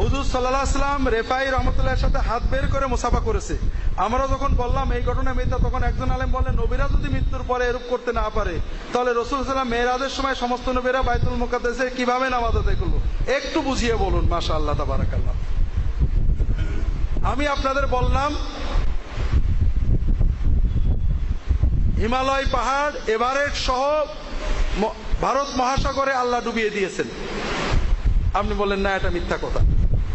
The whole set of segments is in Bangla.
হুজুর সাল্লাহ রেফাই রহমতুল্লাহর সাথে হাত বের করে মুসাফা করেছে। আমরা যখন বললাম, এই ঘটনা মিথ্যা, তখন একজন আলেম বললেন, নবীরা যদি মৃত্যুর পরে এরূপ করতে না পারে, তাহলে রসুল সাল্লাম মেয়েরাজের সময় সমস্ত নবীরা বাইতুল মুকাদ্দেসে কীভাবে নামাজ আদায় করল? একটু বুঝিয়ে বলুন মাশা আল্লাহ তাবারাকাল্লাহ। আমি আপনাদের বললাম, হিমালয় পাহাড়, এভারেস্ট সহ ভারত মহাসাগরে আল্লাহ ডুবিয়ে দিয়েছেন। আপনি বললেন, না, এটা মিথ্যা কথা।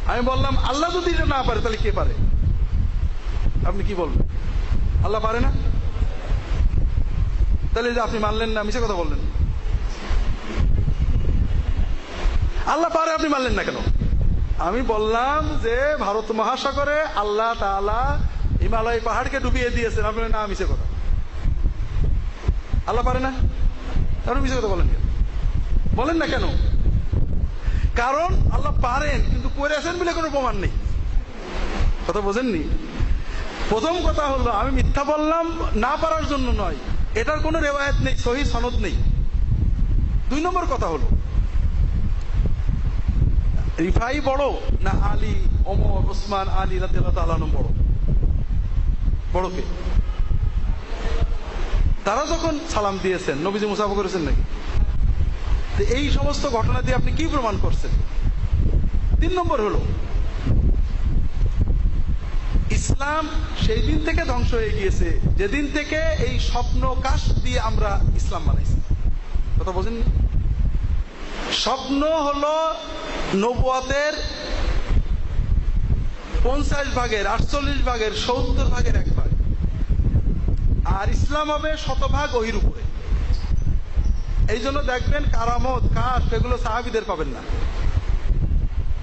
আমি বললাম, আল্লাহ যদি এটা না পারে, তাহলে কে পারে? আপনি কি বলবেন? আল্লাহ পারে না? তাহলে যে আপনি মানলেন না মিশে কথা বললেন। আল্লাহ পারে, আপনি মানলেন না কেন? আমি বললাম যে, ভারত মহাসাগরে আল্লাহ তালা হিমালয় পাহাড়কে ডুবিয়ে দিয়েছেন। আপনি না মিশে কথা। আল্লাহ পারে না? আপনি মিশে কথা বলেন কেন? বলেন না কেন? কারণ আল্লাহ পারেন করেছেন বলে কোনো প্রমাণ নেই। কথা বোঝেননি? প্রথম কথা হলো, আমি মিথ্যা বললাম না পারার জন্য নয়। এটার কোনো রেওয়ায়ত নেই, সহি সনদ নেই। দুই নম্বর কথা হলো, রিফাই বড় না আলী, ওমর, ওসমান, আলী আনহু বড়? বড় কে? তারা যখন সালাম দিয়েছেন, নবীজি মুসাফা করেছেন নাকি? এই সমস্ত ঘটনা দিয়ে আপনি কি প্রমাণ করছেন? তিন নম্বর হলো, ইসলাম সেই দিন থেকে ধ্বংস হয়ে গিয়েছে, যেদিন থেকে এই স্বপ্ন কাশ দিয়ে আমরা ইসলাম বানাইছি। কথা বোঝেননি? স্বপ্ন হলো নবুয়াতের পঞ্চাশ ভাগের, আটচল্লিশ ভাগের, সত্তর ভাগের এক ভাগ। আর ইসলাম হবে শতভাগ ওহির উপরে। এই জন্য দেখবেন কারামত, কাশ, এগুলো সাহাবিদের পাবেন না।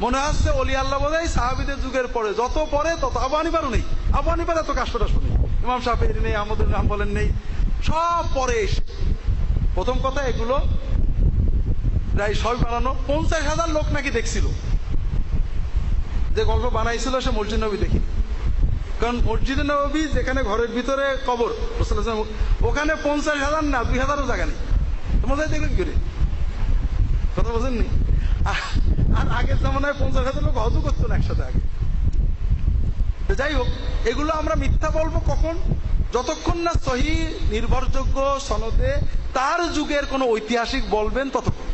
মনে হচ্ছে অলি আল্লাহ বোধ সাহাবিদের যুগের পরে। যত পরে, তত আবু হানিফারও নেই। আবু হানিফার এত কাষ্টটা শুনি ইমাম সাহেবের নেই আমাদের নাম বলেন নেই। সব পরে এসে। প্রথম কথা, এগুলো প্রায় সব বানানো পঞ্চাশ হাজার লোক নাকি দেখছিল। যে গল্প বানাইছিল, সে মসজিদ নবী দেখি। কারণ মসজিদ নবী যেখানে ঘরের ভিতরে কবর ওখানে পঞ্চাশ হাজার না, দুই হাজারও জায়গা নেই। যাই দেখবে কি করে? কথা বোঝেননি আর আগের জামানায় পঞ্চাশ হাজার লোক হজও করতো না একসাথে আগে। যাই হোক, এগুলো আমরা মিথ্যা বলব কখন? যতক্ষণ না সহি, নির্ভরযোগ্য সনদে তার যুগের কোনো ঐতিহাসিক বলবেন ততক্ষণ।